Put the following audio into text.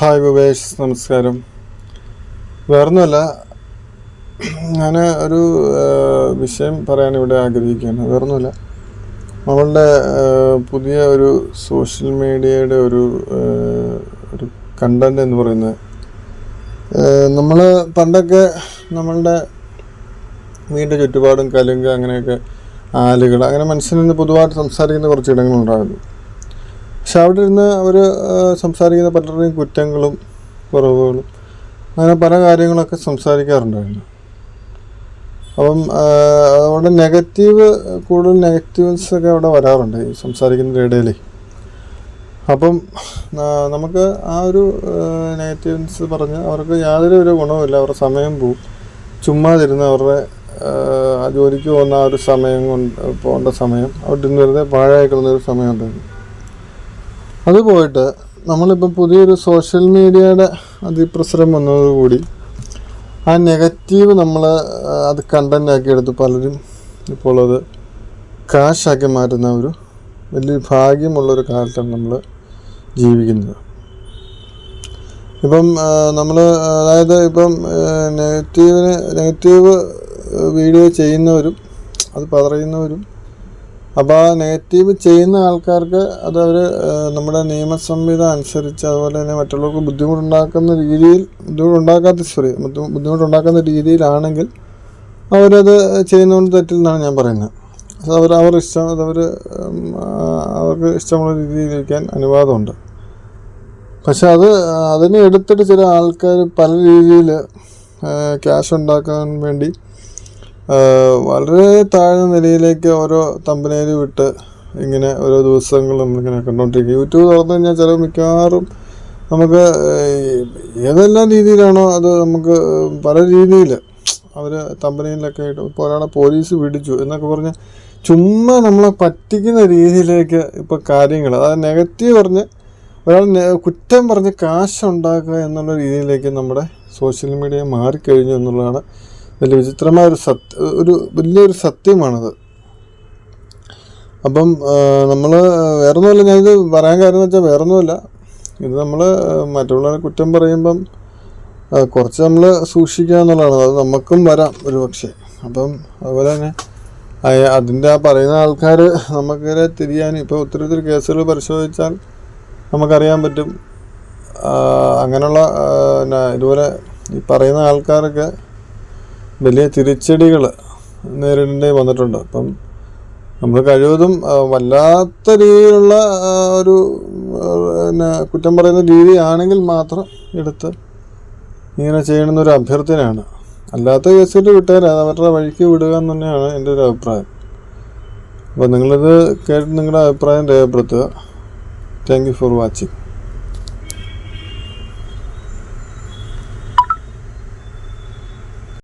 Hi Vivesh നമസ്കാരം. വേറൊന്നുമല്ല ഞാൻ ഒരു വിഷയം പറയാൻ ഇവിടെ ആഗ്രഹിക്കുകയാണ്. വേറൊന്നുമല്ല നമ്മളുടെ പുതിയ ഒരു സോഷ്യൽ മീഡിയയുടെ ഒരു ഒരു കണ്ടന്റ് എന്ന് പറയുന്നത് നമ്മൾ പണ്ടൊക്കെ നമ്മളുടെ വീടിന്റെ ചുറ്റുപാടും കലുങ്ക് അങ്ങനെയൊക്കെ ആലുകൾ അങ്ങനെ മനുഷ്യനിന്ന് പൊതുവായിട്ട് സംസാരിക്കുന്ന കുറച്ച് ഇടങ്ങളുണ്ടായിരുന്നു. പക്ഷെ അവിടെ ഇരുന്ന് അവർ സംസാരിക്കുന്ന പലരുടെയും കുറ്റങ്ങളും കുറവുകളും അങ്ങനെ പല കാര്യങ്ങളൊക്കെ സംസാരിക്കാറുണ്ടായിരുന്നു. അപ്പം അവിടെ നെഗറ്റീവ് കൂടുതൽ നെഗറ്റീവ്സ് ഒക്കെ അവിടെ വരാറുണ്ട് ഈ സംസാരിക്കുന്നതിന്റെ ഇടയിൽ അപ്പം നമുക്ക് ആ ഒരു നെഗറ്റീവ്സ് പറഞ്ഞ് അവർക്ക് യാതൊരു ഒരു ഗുണവുമില്ല അവരുടെ സമയം പോവും. ചുമ്മാതിരുന്ന് അവരുടെ ജോലിക്ക് പോകുന്ന ആ ഒരു സമയം കൊണ്ട് പോകേണ്ട സമയം അവിടെ ഇരുന്ന് വെറുതെ പാഴായി കിടന്നൊരു സമയം ഉണ്ടായിരുന്നു. അത് പോയിട്ട് നമ്മളിപ്പോൾ പുതിയൊരു സോഷ്യൽ മീഡിയയുടെ അതിപ്രസരം വന്നതോടുകൂടി ആ നെഗറ്റീവ് നമ്മൾ അത് കണ്ടന്റാക്കി എടുത്ത് പലരും ഇപ്പോൾ അത് കാശാക്കി മാറ്റുന്ന ഒരു വലിയ ഭാഗ്യമുള്ളൊരു കാലത്താണ് നമ്മൾ ജീവിക്കുന്നത്. ഇപ്പം നമ്മൾ അതായത് ഇപ്പം നെഗറ്റീവിന് നെഗറ്റീവ് വീഡിയോ ചെയ്യുന്നവരും അത് പറയുന്നവരും അപ്പോൾ നെഗറ്റീവ് ചെയ്യുന്ന ആൾക്കാർക്ക് അത് അവർ നമ്മുടെ നിയമസംഹിത അനുസരിച്ച് അതുപോലെ തന്നെ മറ്റുള്ളവർക്ക് ബുദ്ധിമുട്ടുണ്ടാക്കുന്ന രീതിയിൽ ബുദ്ധിമുട്ടുണ്ടാക്കാത്ത സോറി ബുദ്ധിമുട്ടുണ്ടാക്കുന്ന രീതിയിലാണെങ്കിൽ അവരത് ചെയ്യുന്നതുകൊണ്ട് തെറ്റില്ലെന്നാണ് ഞാൻ പറയുന്നത്. അവർ അവർ ഇഷ്ടം അതവർ അവർക്ക് ഇഷ്ടമുള്ള രീതിയിൽ ഇരിക്കാൻ അനുവാദമുണ്ട്. പക്ഷെ അത് അതിനെ എടുത്തിട്ട് ചില ആൾക്കാർ പല രീതിയിൽ ക്യാഷ് ഉണ്ടാക്കാൻ വേണ്ടി വളരെ താഴ്ന്ന നിലയിലേക്ക് ഓരോ തമ്പനയിൽ വിട്ട് ഇങ്ങനെ ഓരോ ദിവസങ്ങൾ നമ്മളിങ്ങനെ കണ്ടുകൊണ്ടിരിക്കും യൂട്യൂബ് തുറന്നു കഴിഞ്ഞാൽ ചില മിക്കവാറും നമുക്ക് ഏതെല്ലാം രീതിയിലാണോ അത് നമുക്ക് പല രീതിയിൽ അവർ തമ്പനയിലൊക്കെ ആയിട്ട് ഇപ്പോൾ ഒരാളെ പോലീസ് പിടിച്ചു എന്നൊക്കെ പറഞ്ഞ് ചുമ്മാ നമ്മളെ പറ്റിക്കുന്ന രീതിയിലേക്ക് ഇപ്പോൾ കാര്യങ്ങൾ അതായത് നെഗറ്റീവ് പറഞ്ഞ് ഒരാൾ കുറ്റം പറഞ്ഞ് കാശുണ്ടാക്കുക എന്നുള്ള രീതിയിലേക്ക് നമ്മുടെ സോഷ്യൽ മീഡിയ മാറിക്കഴിഞ്ഞു എന്നുള്ളതാണ് വലിയ വിചിത്രമായ ഒരു സത്യ ഒരു വലിയൊരു സത്യമാണത്. അപ്പം നമ്മൾ വേറൊന്നുമല്ല ഞാനിത് പറയാൻ കാര്യം എന്ന് വെച്ചാൽ വേറൊന്നുമല്ല. ഇത് നമ്മൾ മറ്റുള്ളവരെ കുറ്റം പറയുമ്പം കുറച്ച് നമ്മൾ സൂക്ഷിക്കുക എന്നുള്ളതാണ്. അത് നമുക്കും വരാം ഒരു പക്ഷേ അപ്പം അതുപോലെ തന്നെ അതിന്റെ ആ പറയുന്ന ആൾക്കാർ നമുക്കെതിരെ തിരിയാൻ ഇപ്പോൾ ഒത്തിരി ഒത്തിരി കേസുകൾ പരിശോധിച്ചാൽ നമുക്കറിയാൻ പറ്റും. അങ്ങനെയുള്ള ഇതുപോലെ ഈ പറയുന്ന ആൾക്കാരൊക്കെ വലിയ തിരിച്ചടികൾ നേരിടേണ്ടി വന്നിട്ടുണ്ട്. അപ്പം നമ്മൾ കഴിവതും വല്ലാത്ത രീതിയിലുള്ള ഒരു പിന്നെ കുറ്റം പറയുന്ന രീതിയാണെങ്കിൽ മാത്രം എടുത്ത് ഇങ്ങനെ ചെയ്യണമെന്നൊരു അഭ്യർത്ഥനയാണ്. അല്ലാത്ത കേസിൽ വിട്ടേരാ. അത് അവരുടെ വഴിക്ക് വിടുക എന്ന് തന്നെയാണ് എന്റെ ഒരു അഭിപ്രായം. അപ്പോൾ നിങ്ങളിത് കേട്ട് നിങ്ങളുടെ അഭിപ്രായം രേഖപ്പെടുത്തുക. Thank you for watching